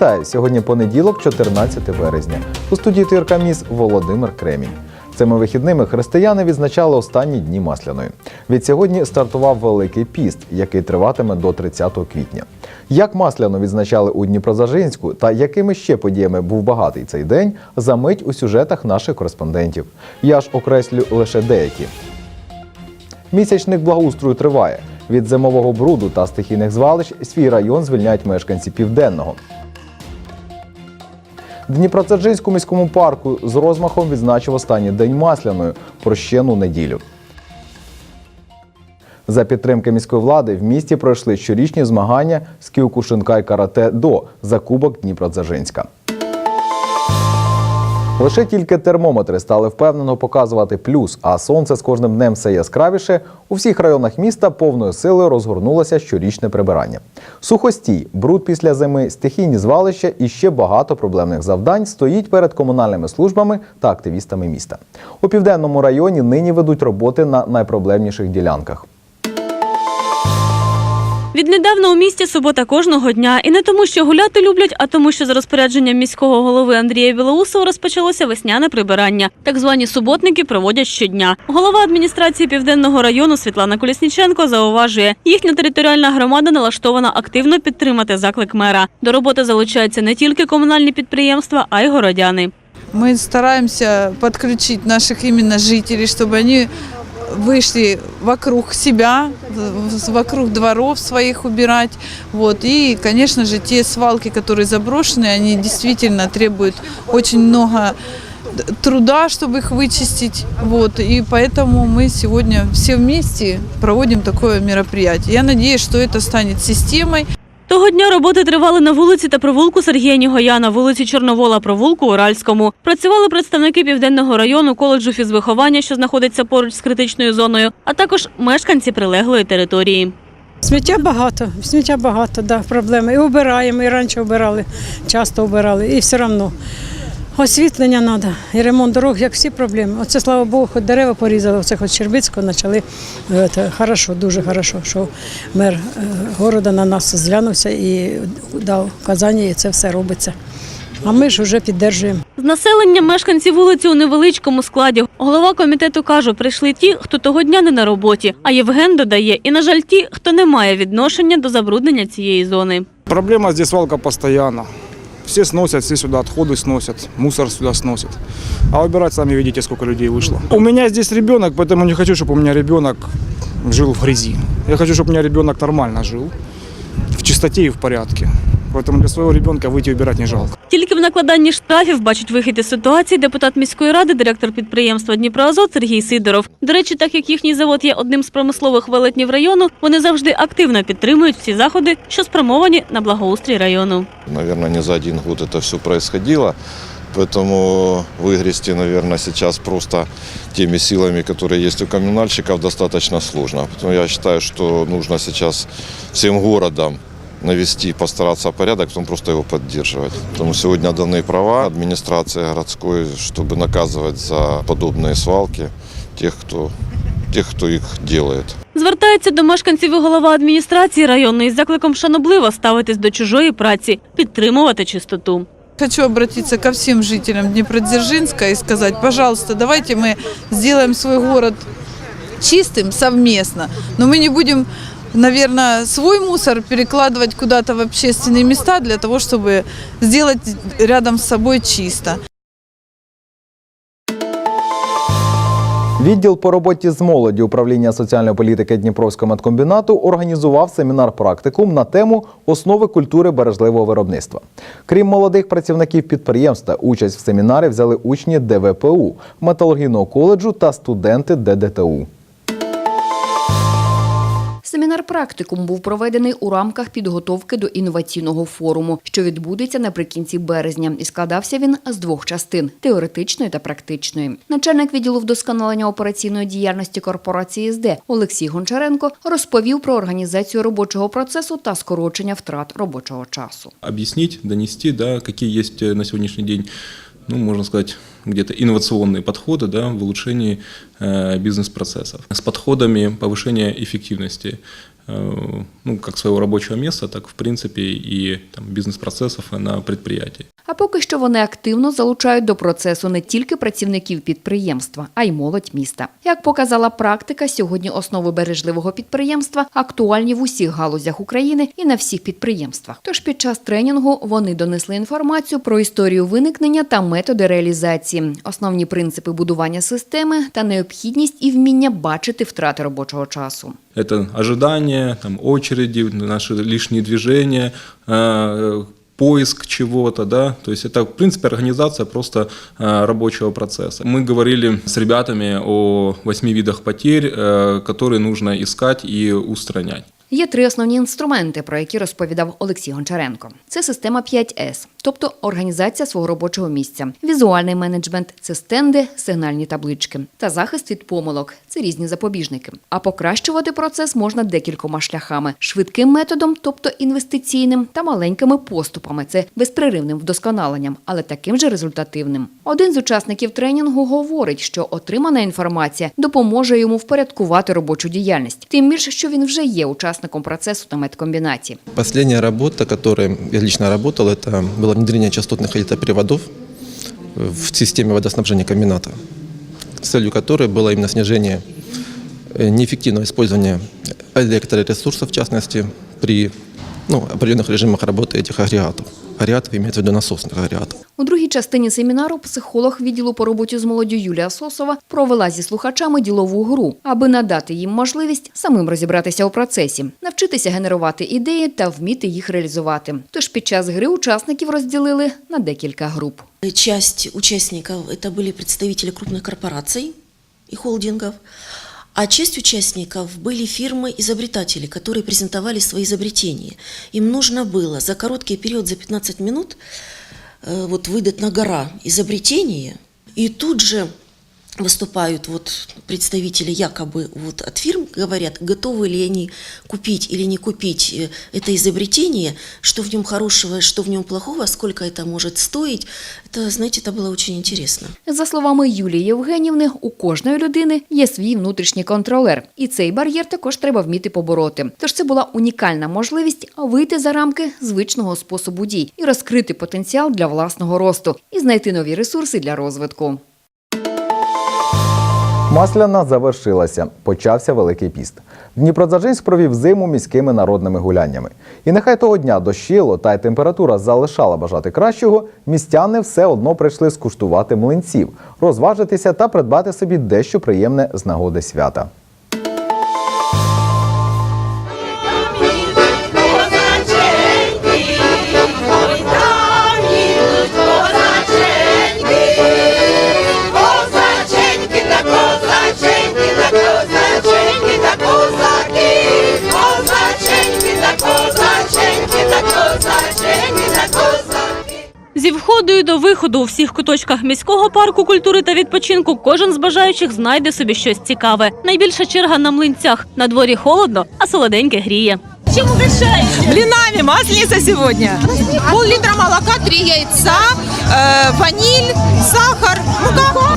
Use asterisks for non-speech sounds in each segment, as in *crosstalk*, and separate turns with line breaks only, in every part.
Вітаю! Сьогодні понеділок, 14 березня. У студії ТРК Міс Володимир Кремінь. Цими вихідними християни відзначали останні дні масляної. Від сьогодні стартував Великий піст, який триватиме до 30 квітня. Як масляно відзначали у Дніпродзержинську та якими ще подіями був багатий цей день, за мить у сюжетах наших кореспондентів. Я ж окреслю лише деякі. Місячник благоустрою триває. Від зимового бруду та стихійних звалищ свій район звільняють мешканці південного. Дніпродзержинську міському парку з розмахом відзначив останній день масляної прощену неділю. За підтримки міської влади в місті пройшли щорічні змагання з кіокушинкай карате до за кубок Дніпродзержинська. Лише тільки термометри стали впевнено показувати плюс, а сонце з кожним днем все яскравіше. У всіх районах міста повною силою розгорнулося щорічне прибирання. Сухостій, бруд після зими, стихійні звалища і ще багато проблемних завдань стоїть перед комунальними службами та активістами міста. У південному районі нині ведуть роботи на найпроблемніших ділянках.
Віднедавна у місті субота кожного дня. І не тому, що гуляти люблять, а тому, що за розпорядженням міського голови Андрія Білоусова розпочалося весняне прибирання. Так звані суботники проводять щодня. Голова адміністрації південного району Світлана Колісніченко зауважує, їхня територіальна громада налаштована активно підтримати заклик мера. До роботи залучаються не тільки комунальні підприємства, а й городяни.
Мы стараемся подключить наших именно жителей, чтобы они вышли вокруг себя, в- вокруг дворов своих убирать. Вот. И, конечно же, те свалки, которые заброшены, они действительно требуют очень много д- труда, чтобы их вычистить. Вот. И поэтому мы сегодня все вместе проводим такое мероприятие. Я надеюсь, что это станет системой.
Того дня роботи тривали на вулиці та провулку Сергія Нігояна, вулиці Чорновола, провулку Уральському. Працювали представники південного району коледжу фізвиховання, що знаходиться поруч з критичною зоною, а також мешканці прилеглої території.
Сміття багато, сміття багато, да, проблеми. І обираємо, і раніше обирали, часто обирали, і все одно. Освітлення треба, і ремонт дорог, як всі проблеми. Оце, слава Богу, хоч дерева порізали, оце хоч Щербицького почали. е, Це, хорошо, дуже хорошо, що мер е, города на нас зглянувся і дав вказання, і це все робиться. А ми ж вже підтримуємо.
З населення мешканці вулиці у невеличкому складі. Голова комітету каже, прийшли ті, хто того дня не на роботі. А Євген додає, і на жаль, ті, хто не має відношення до забруднення цієї зони.
Проблема здесь свалка постоянно. Все сносят, все сюда отходы сносят, мусор сюда сносят. А убирать сами видите, сколько людей вышло. У меня здесь ребенок, поэтому не хочу, чтобы у меня ребенок жил в грязи. Я хочу, чтобы у меня ребенок нормально жил, в чистоте и в порядке. Поэтому для своего ребенка выйти убирать не жалко.
Тільки в накладанні штрафів бачить вихід із ситуації депутат міської ради, директор підприємства Дніпроазот Сергій Сидоров. До речі, так як їхній завод є одним з промислових велетнів району, вони завжди активно підтримують всі заходи, що спрямовані на благоустрій району.
Наверное, не за один год это все происходило. Поэтому выгрести, наверное, сейчас просто теми силами, которые есть у коммунальщиков, достаточно сложно. Поэтому я считаю, что нужно сейчас всем городам навести, постараться порядок, потом просто его поддерживать. Потому сегодня даны права администрации городской, чтобы наказывать за подобные свалки тех, кто, тех, кто их делает.
Звертається до мешканців і голова адміністрації районної з закликом шанобливо ставитись до чужої праці, підтримувати чистоту.
Хочу обратиться ко всем жителям Днепродзержинска и сказать, пожалуйста, давайте мы сделаем свой город чистым совместно, но мы не будем, наверное, свой мусор перекладывать куда-то в общественные места для того, чтобы сделать рядом с собой чисто.
Відділ по роботі з молоді управління соціальної політики Дніпровського медкомбінату організував семінар практикум на тему основи культури бережливого виробництва. Крім молодих працівників підприємства, участь в семінарі взяли учні ДВПУ, металургійного коледжу та студенти ДДТУ.
Семінар практикум був проведений у рамках підготовки до інноваційного форуму, що відбудеться наприкінці березня, і складався він з двох частин теоретичної та практичної. Начальник відділу вдосконалення операційної діяльності корпорації СД Олексій Гончаренко розповів про організацію робочого процесу та скорочення втрат робочого часу.
объяснить, донести, да, какие есть э, на сегодняшний день, ну, можно сказать, где-то инновационные подходы да, в улучшении э, бизнес-процессов с подходами повышения эффективности э, ну, как своего рабочего места, так, в принципе, и там, бизнес-процессов на предприятии.
А поки що вони активно залучають до процесу не тільки працівників підприємства, а й молодь міста. Як показала практика, сьогодні основи бережливого підприємства актуальні в усіх галузях України і на всіх підприємствах. Тож під час тренінгу вони донесли інформацію про історію виникнення та методи реалізації, основні принципи будування системи та необхідність і вміння бачити втрати робочого часу.
Это ожидания, там, очереди, наши лишние движения, э, поиск чего-то, да, то есть это, в принципе, организация просто э, рабочего процесса. Мы говорили с ребятами о восьми видах потерь, э, которые нужно искать и устранять.
Є три основні інструменти, про які розповідав Олексій Гончаренко. Це система 5С, тобто організація свого робочого місця, візуальний менеджмент це стенди, сигнальні таблички та захист від помилок це різні запобіжники. А покращувати процес можна декількома шляхами: швидким методом, тобто інвестиційним, та маленькими поступами це безпреривним вдосконаленням, але таким же результативним. Один з учасників тренінгу говорить, що отримана інформація допоможе йому впорядкувати робочу діяльність, тим більше, що він вже є учасником процесу на медкомбінаті.
Последняя работа, которой я лично работал, это было внедрение частотных электроприводов в системе водоснабжения комбината, целью которой было именно снижение э, неэффективного использования электроресурсов, в частности, при ну, определенных режимах работы этих агрегатов. Агрегатов имеется в виду насосных агрегатов.
У другій частині семінару психолог відділу по роботі з молоддю Юлія Сосова провела зі слухачами ділову гру, аби надати їм можливість самим розібратися у процесі, навчитися генерувати ідеї та вміти їх реалізувати. Тож під час гри учасників розділили на декілька груп.
Часть участников это были представители крупных корпораций и холдингов, а часть участников были фирмы-изобретатели, которые презентовали свои изобретения. Им нужно было за короткий период, за 15 минут, э, вот выдать на гора изобретение, и тут же выступают вот представители якобы вот от фирм, говорят, готовы ли они купить или не купить э, это изобретение, что в нем хорошего, что в нем плохого, сколько это может стоить. Это, знаете, это было очень интересно.
За словами Юлії Євгенівни, у кожної людини є свій внутрішній контролер, і цей бар'єр також треба вміти побороти. Тож це була унікальна можливість вийти за рамки звичного способу дій і розкрити потенціал для власного росту і знайти нові ресурси для розвитку.
Масляна завершилася. Почався Великий піст. Дніпродзержинськ провів зиму міськими народними гуляннями. І нехай того дня дощило та й температура залишала бажати кращого, містяни все одно прийшли скуштувати млинців, розважитися та придбати собі дещо приємне з нагоди свята.
Зі входу і до виходу у всіх куточках міського парку культури та відпочинку кожен з бажаючих знайде собі щось цікаве. Найбільша черга на млинцях. На дворі холодно, а солоденьке гріє. Чим угощаєте?
Блинами, масленица сегодня. Пол-литра молока, три яйца, э, ваниль, сахар, мука.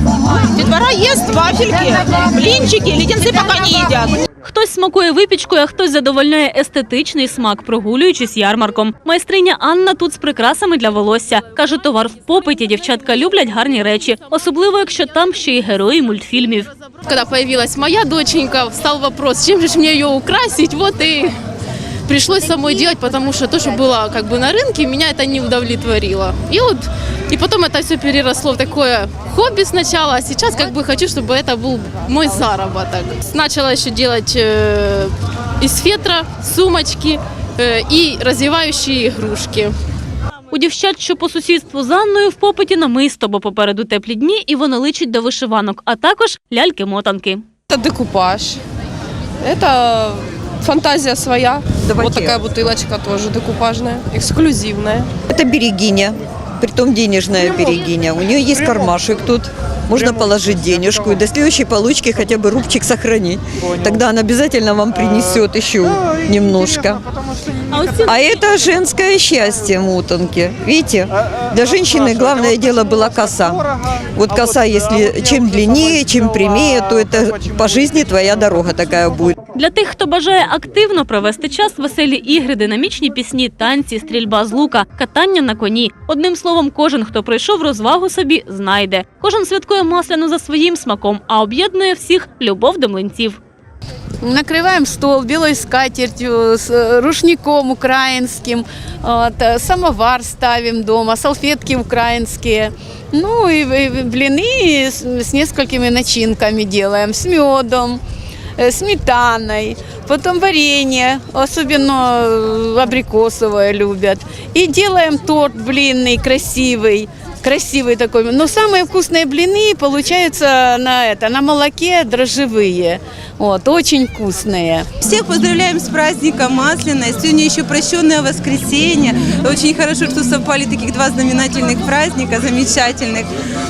Детвора ест вафельки, блинчики, леденцы пока не едят.
Хтось смакує випічкою, а хтось задовольняє естетичний смак, прогулюючись ярмарком. Майстриня Анна тут з прикрасами для волосся. Каже, товар в попиті дівчатка люблять гарні речі, особливо якщо там ще й герої мультфільмів.
Коли з'явилася моя доченька, встав вопрос, чим же ж мені її украсить. от и пришлось самой делать, потому что то, что было как бы на рынке, меня это не удовлетворило. И вот и потом это все переросло в такое хобби сначала, а сейчас как бы хочу, чтобы это был мой заработок. Начала еще делать э, из фетра сумочки э, и развивающие игрушки.
У дівчат, що по сусідству з Анною в попиті намисто, бо попереду теплі дні, і воно личить до вишиванок, а також ляльки-мотанки.
Это декупаж. Это фантазия своя. Вот такая бутылочка тоже декупажная, эксклюзивная.
Это берегиня, притом денежная берегиня. У нее есть кармашек тут. Можно положить денежку и до следующей получки хотя бы рубчик сохранить. Тогда она обязательно вам принесет еще немножко. А это женское счастье мутанки. Видите, для женщины главное дело была коса. Вот коса, если чем длиннее, чем прямее, то это по жизни твоя дорога такая будет.
Для тих, хто бажає активно провести час, веселі ігри, динамічні пісні, танці, стрільба з лука, катання на коні. Одним словом, кожен, хто прийшов розвагу собі, знайде. Кожен святкує масляну за своїм смаком, а об'єднує всіх любов до млинців.
Накрываем стол белой скатертью с э, рушником украинским, вот, э, самовар ставим дома, салфетки украинские. Ну и и блины с, с несколькими начинками делаем, с медом, э, сметаной, потом варенье, особенно э, абрикосовое любят. И делаем торт блинный, красивый. Красивый такой. Но самые вкусные блины получаются на это, на молоке дрожжевые. Вот, очень вкусные.
Всех поздравляем с праздником Масляной. Сегодня еще прощенное воскресенье. Очень хорошо, что совпали таких два знаменательных праздника, замечательных.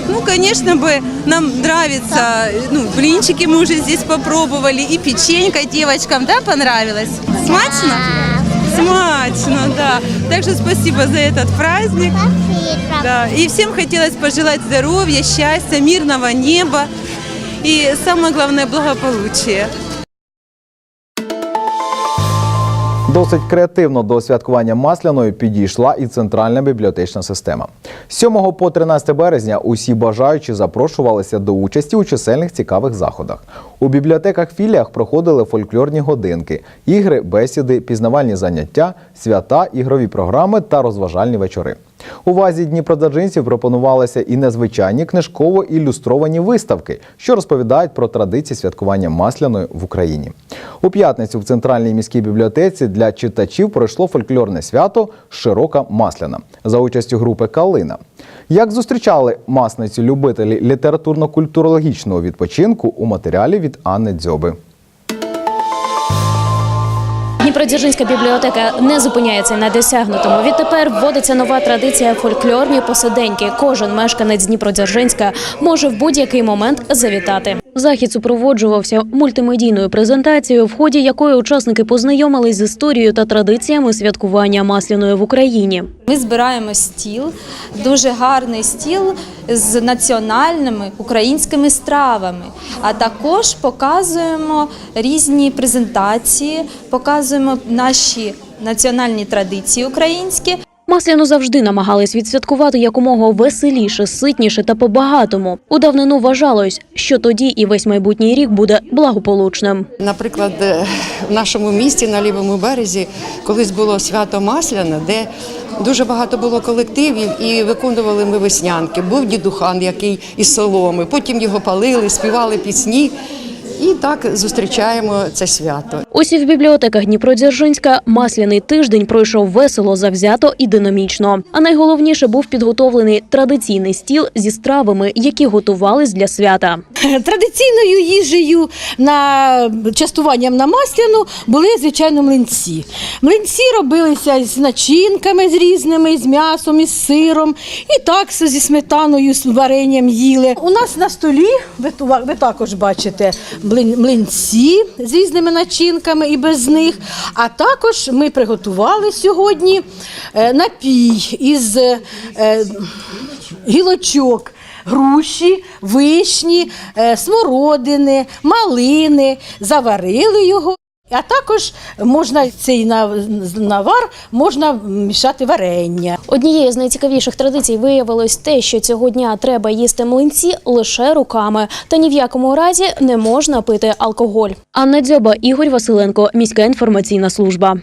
Ну, конечно бы, нам нравится, ну, блинчики мы уже здесь попробовали, и печенька девочкам, да, понравилось? Смачно? Смачно, да. Так что спасибо за этот праздник. Да. И всем хотелось пожелать здоровья, счастья, мирного неба и самое главное благополучия.
Досить креативно до святкування масляної підійшла і центральна бібліотечна система. З 7 по 13 березня усі бажаючі запрошувалися до участі у чисельних цікавих заходах. У бібліотеках філіях проходили фольклорні годинки, ігри, бесіди, пізнавальні заняття, свята, ігрові програми та розважальні вечори. У вазі Дніпродзержинців пропонувалися і незвичайні книжково-ілюстровані виставки, що розповідають про традиції святкування масляної в Україні. У п'ятницю в центральній міській бібліотеці для читачів пройшло фольклорне свято Широка Масляна за участю групи Калина. Як зустрічали масницю любителі літературно-культурологічного відпочинку у матеріалі від Анни Дзьоби.
Дніпродзержинська бібліотека не зупиняється на досягнутому. Відтепер вводиться нова традиція фольклорні посиденьки. Кожен мешканець Дніпродзержинська може в будь-який момент завітати. Захід супроводжувався мультимедійною презентацією, в ході якої учасники познайомились з історією та традиціями святкування масляної в Україні.
Ми збираємо стіл, дуже гарний стіл з національними українськими стравами. А також показуємо різні презентації, показуємо наші національні традиції українські.
Масляну завжди намагались відсвяткувати якомога веселіше, ситніше та по-багатому. У давнину вважалось, що тоді і весь майбутній рік буде благополучним.
Наприклад, е, в нашому місті на лівому березі колись було свято Масляне, де дуже багато було колективів і виконували ми веснянки. Був дідухан, який із соломи. Потім його палили, співали пісні. І так зустрічаємо це свято.
Ось і в бібліотеках Дніпродзержинська масляний тиждень пройшов весело, завзято і динамічно. А найголовніше був підготовлений традиційний стіл зі стравами, які готувались для свята. *laughs*
Традиційною їжею на частуванням на масляну були звичайно млинці. Млинці робилися з начинками з різними, з м'ясом, із сиром, і так зі сметаною, з варенням їли. У нас на столі ви, ви також бачите млинці з різними начинками і без них. А також ми приготували сьогодні е, напій із е, гілочок груші, вишні, е, смородини, малини, заварили його. А також можна цей нав- навар можна мішати варення.
Однією з найцікавіших традицій виявилось те, що цього дня треба їсти млинці лише руками, та ні в якому разі не можна пити алкоголь. Анна Дзьоба, Ігор Василенко, міська інформаційна служба.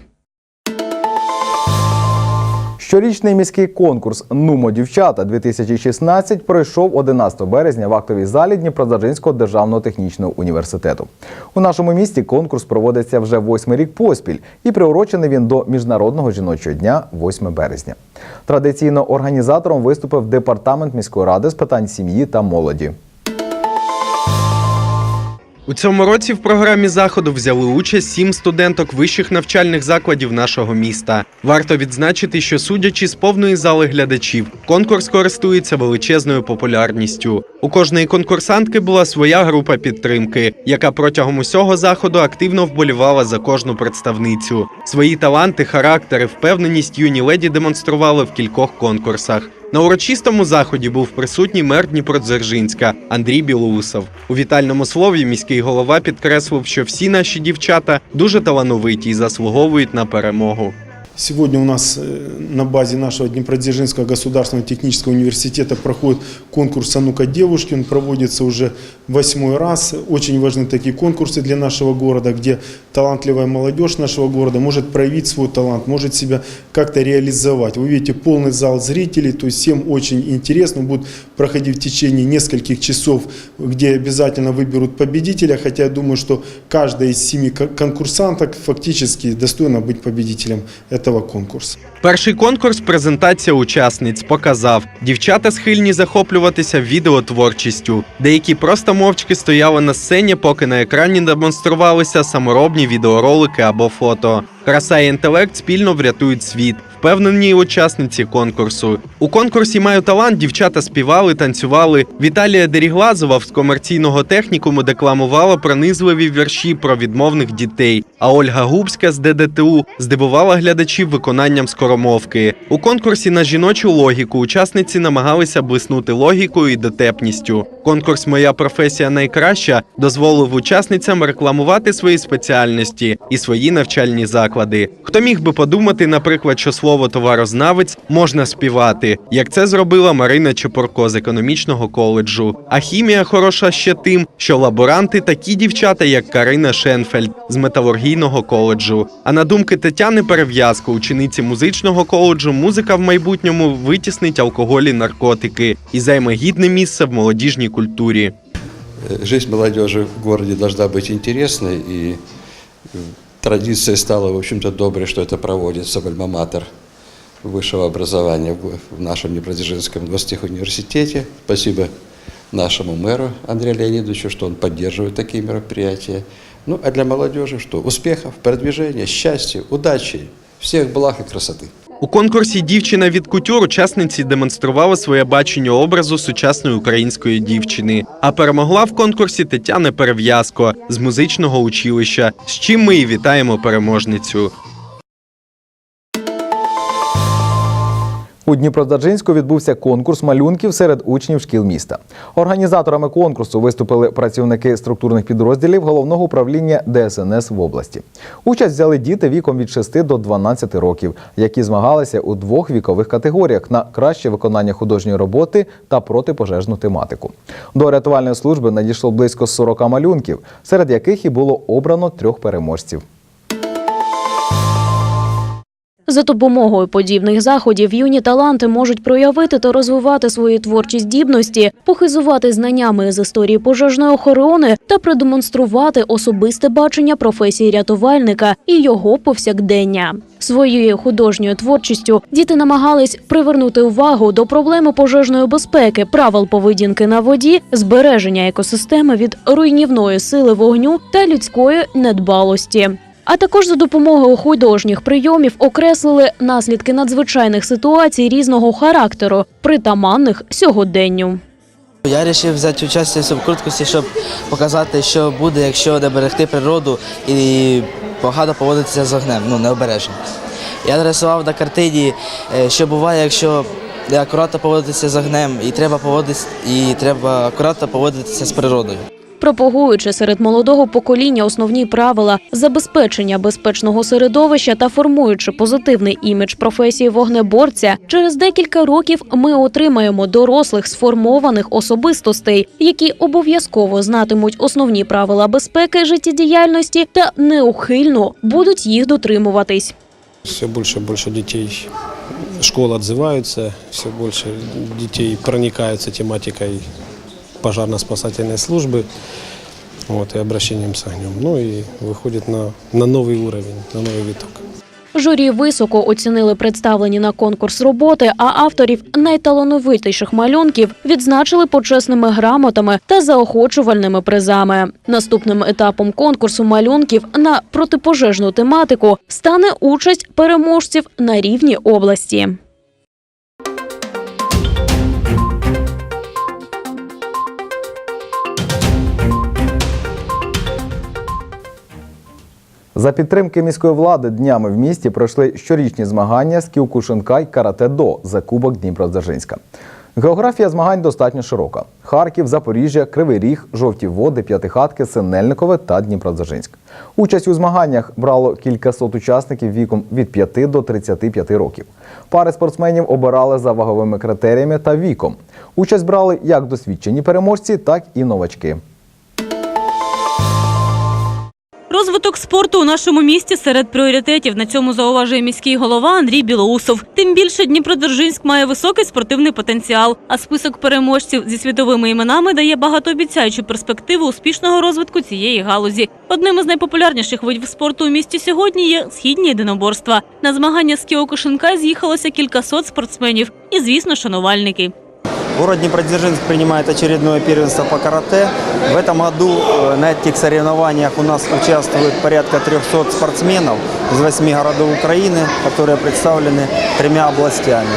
Щорічний міський конкурс Нумо дівчата 2016 пройшов 11 березня в актовій залі Дніпродзержинського державного технічного університету. У нашому місті конкурс проводиться вже восьмий рік поспіль і приурочений він до міжнародного жіночого дня 8 березня. Традиційно організатором виступив департамент міської ради з питань сім'ї та молоді.
У цьому році в програмі заходу взяли участь сім студенток вищих навчальних закладів нашого міста. Варто відзначити, що судячи з повної зали глядачів, конкурс користується величезною популярністю. У кожної конкурсантки була своя група підтримки, яка протягом усього заходу активно вболівала за кожну представницю. Свої таланти, характери, впевненість юні леді демонстрували в кількох конкурсах. На урочистому заході був присутній мер Дніпродзержинська Андрій Білоусов. У вітальному слові міський голова підкреслив, що всі наші дівчата дуже талановиті і заслуговують на перемогу.
Сегодня у нас э, на базе нашего Днепродзержинского государственного технического университета проходит конкурс «А девушки». Он проводится уже восьмой раз. Очень важны такие конкурсы для нашего города, где талантливая молодежь нашего города может проявить свой талант, может себя как-то реализовать. Вы видите полный зал зрителей, то есть всем очень интересно. Будет проходить в течение нескольких часов, где обязательно выберут победителя, хотя я думаю, что каждая из семи кон- конкурсанток фактически достойна быть победителем этого конкурса.
Перший конкурс презентація учасниць показав, дівчата схильні захоплюватися відеотворчістю. Деякі просто мовчки стояли на сцені, поки на екрані демонструвалися саморобні відеоролики або фото. Краса і інтелект спільно врятують світ. Впевнені учасниці конкурсу. У конкурсі маю талант. Дівчата співали, танцювали. Віталія Деріглазова з комерційного технікуму декламувала пронизливі вірші про відмовних дітей. А Ольга Губська з ДДТУ здивувала глядачів виконанням скоромовки. У конкурсі на жіночу логіку учасниці намагалися блиснути логікою і дотепністю. Конкурс Моя професія найкраща дозволив учасницям рекламувати свої спеціальності і свої навчальні заклади Хто міг би подумати, наприклад, що слово товарознавець можна співати, як це зробила Марина Чепурко з економічного коледжу. А хімія хороша ще тим, що лаборанти такі дівчата, як Карина Шенфельд з металургійного коледжу. А на думки Тетяни Перев'язко, учениці музичного коледжу, музика в майбутньому витіснить алкоголь і наркотики і займе гідне місце в молодіжній культурі.
Э, Жизнь молодежи в городе должна быть интересной, и э, традицией стало, в общем-то, доброе, что это проводится в альма-матер высшего образования в нашем Днепродзержинском гостехуниверситете. Спасибо нашему мэру Андрею Леонидовичу, что он поддерживает такие мероприятия. Ну, а для молодежи что? Успехов, продвижения, счастья, удачи, всех благ и красоты.
У конкурсі Дівчина від кутюр учасниці демонстрували своє бачення образу сучасної української дівчини. А перемогла в конкурсі Тетяна Перев'язко з музичного училища. З чим ми і вітаємо переможницю.
У Дніпродзержинську відбувся конкурс малюнків серед учнів шкіл міста. Організаторами конкурсу виступили працівники структурних підрозділів головного управління ДСНС в області. Участь взяли діти віком від 6 до 12 років, які змагалися у двох вікових категоріях на краще виконання художньої роботи та протипожежну тематику. До рятувальної служби надійшло близько 40 малюнків, серед яких і було обрано трьох переможців.
За допомогою подібних заходів юні таланти можуть проявити та розвивати свої творчі здібності, похизувати знаннями з історії пожежної охорони та продемонструвати особисте бачення професії рятувальника і його повсякдення. Своєю художньою творчістю діти намагались привернути увагу до проблеми пожежної безпеки, правил поведінки на воді, збереження екосистеми від руйнівної сили вогню та людської недбалості. А також за допомогою художніх прийомів окреслили наслідки надзвичайних ситуацій різного характеру, притаманних сьогоденню.
Я вирішив взяти участь у цьому щоб показати, що буде, якщо не берегти природу і погано поводитися з огнем, ну необережно. Я нарисував на картині, е, що буває, якщо акуратно поводитися з огнем, і треба поводитися, і треба акуратно поводитися з природою.
Пропагуючи серед молодого покоління основні правила забезпечення безпечного середовища та формуючи позитивний імідж професії вогнеборця, через декілька років ми отримаємо дорослих сформованих особистостей, які обов'язково знатимуть основні правила безпеки життєдіяльності та неухильно будуть їх дотримуватись.
Все больше и больше детей школ отзываются, все больше детей проникаются тематикой пожарно-спасательной службы вот, и обращением с огнем. Ну и выходит на, на новый уровень, на новый виток.
Журі високо оцінили представлені на конкурс роботи, а авторів найталановитіших малюнків відзначили почесними грамотами та заохочувальними призами. Наступним етапом конкурсу малюнків на протипожежну тематику стане участь переможців на рівні області.
За підтримки міської влади днями в місті пройшли щорічні змагання з кіокушинкай карате-до за Кубок Дніпродзержинська. Географія змагань достатньо широка: Харків, Запоріжжя, Кривий Ріг, Жовті Води, П'ятихатки, Синельникове та Дніпродзержинськ. Участь у змаганнях брало кількасот учасників віком від 5 до 35 років. Пари спортсменів обирали за ваговими критеріями та віком. Участь брали як досвідчені переможці, так і новачки.
Розвиток спорту у нашому місті серед пріоритетів. На цьому зауважує міський голова Андрій Білоусов. Тим більше Дніпродзержинськ має високий спортивний потенціал, а список переможців зі світовими іменами дає багатообіцяючу перспективу успішного розвитку цієї галузі. Одним із найпопулярніших видів спорту у місті сьогодні є східні єдиноборства. На змагання з Кіокушинкай з'їхалося кількасот спортсменів і, звісно, шанувальники.
Город Днепродзержинск принимает очередное первенство по карате. В этом году э, на этих соревнованиях у нас участвует порядка 300 спортсменов из восьми городов Украины, которые представлены тремя областями.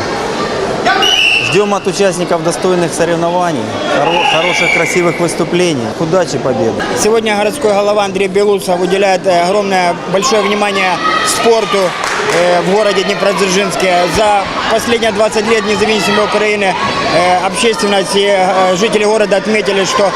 Ждем от участников достойных соревнований, хоро- хороших, красивых выступлений. Удачи, победы!
Сегодня городской голова Андрей Белусов уделяет э, огромное, большое внимание спорту э, в городе Днепродзержинске. За последние 20 лет независимой Украины э, общественность и э, жители города отметили, что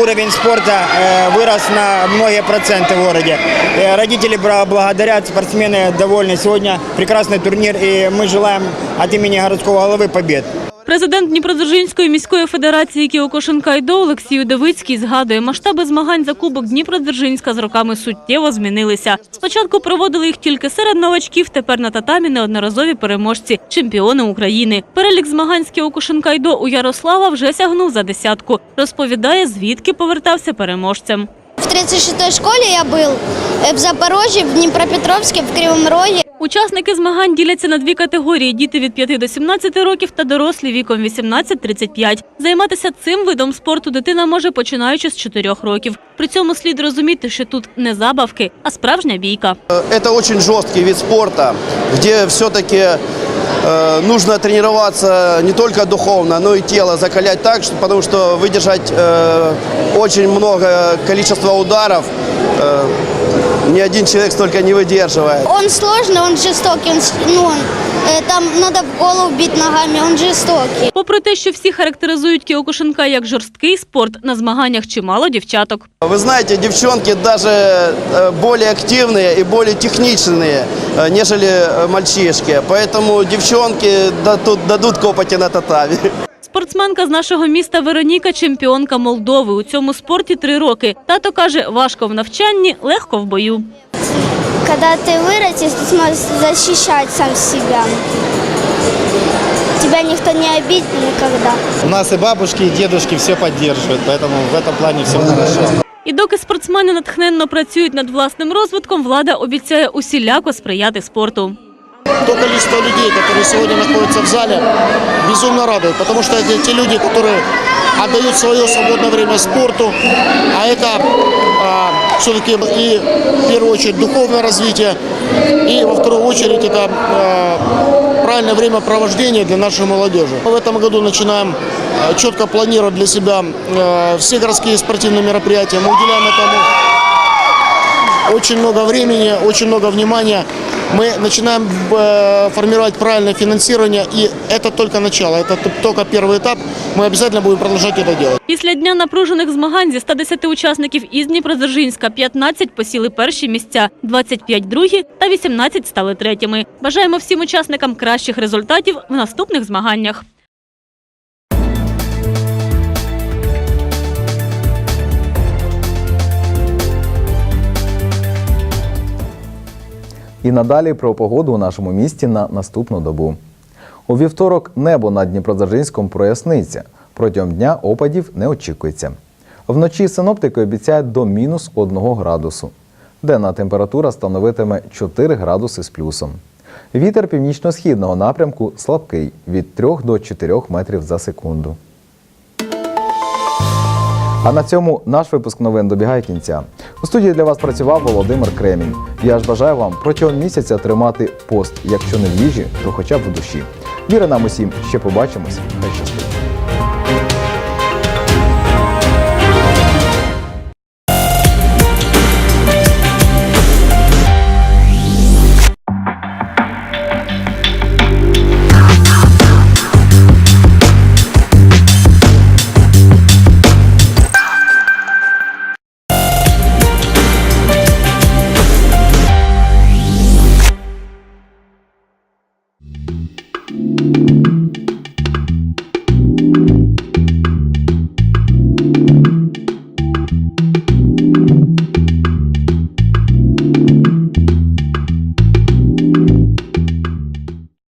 уровень спорта э, вырос на многие проценты в городе. Э, Родители бра- благодарят, спортсмены довольны. Сегодня прекрасный турнир, и мы желаем от имени городского головы побед.
Президент Дніпродзержинської міської федерації Кіокошинкайдо Олексій Удовицький згадує, масштаби змагань за Кубок Дніпродзержинська з роками суттєво змінилися. Спочатку проводили їх тільки серед новачків, тепер на татамі неодноразові переможці, чемпіони України. Перелік змагань з Кіокошинкайдо у Ярослава вже сягнув за десятку. Розповідає, звідки повертався переможцем.
В 36-й школе я был, э, в Запорожье, в Днепропетровске, в Кривом Роге.
Учасники змагань діляться на дві категорії: діти від 5 до 17 років та дорослі віком 18-35. Займатися цим видом спорту дитина може починаючи з 4 років. При цьому слід розуміти, що тут не забавки, а справжня бійка.
Это очень жесткий вид спорта, где все-таки э, нужно тренироваться не только духовно, но и тело закалять так, что, потому что выдержать э, очень много количества ударов э, ни один человек столько не выдерживает.
Он сложный, он жестокий, он, с- ну, он, э, там надо в голову бить ногами, он жестокий.
Попри те, що всі характеризують Кіокушинка як жорсткий спорт, на змаганнях чимало дівчаток.
Вы знаете, девчонки даже э, более активные и более техничные, э, нежели э, мальчишки. Поэтому девчонки дадут, дадут копоти на татами.
Спортсменка з нашого міста Вероніка – чемпіонка Молдови. У цьому спорті три роки. Тато каже, важко в навчанні, легко в бою.
Когда ты вырастешь, ты сможешь защищать сам себя. Тебя никто не обидит никогда.
У нас и бабушки, и дедушки все поддерживают, поэтому в этом плане все хорошо.
І доки спортсмени натхненно працюють над власним розвитком, влада обіцяє усіляко сприяти спорту.
То количество людей, которые сегодня находятся в зале, безумно радует, потому что это те люди, которые отдают свое свободное время спорту, а это все-таки и в первую очередь духовное развитие, и во вторую очередь это а, правильное времяпровождение для нашей молодежи. В этом году начинаем а, четко планировать для себя а, все городские спортивные мероприятия. Мы уделяем этому очень много времени, очень много внимания. Мы начинаем э, формировать правильное финансирование, и это только начало, это т- только первый этап. Мы обязательно будем продолжать это делать.
Після дня напружених змагань зі 110 учасників із Дніпродзержинська 15 посіли перші місця, 25 – другі та 18 стали третіми. Бажаємо всім учасникам кращих результатів в наступних змаганнях.
І надалі про погоду у нашому місті на наступну добу. У вівторок небо над Дніпродзержинськом проясниться. Протягом дня опадів не очікується. Вночі синоптики обіцяють до мінус 1 градусу. Денна температура становитиме 4 градуси з плюсом. Вітер північно-східного напрямку слабкий від 3 до 4 метрів за секунду. А на цьому наш випуск новин добігає кінця. У студії для вас працював Володимир Кремінь. Я ж бажаю вам протягом місяця тримати пост, якщо не в їжі, то хоча б в душі. Віри нам усім, ще побачимось. Хай щастить!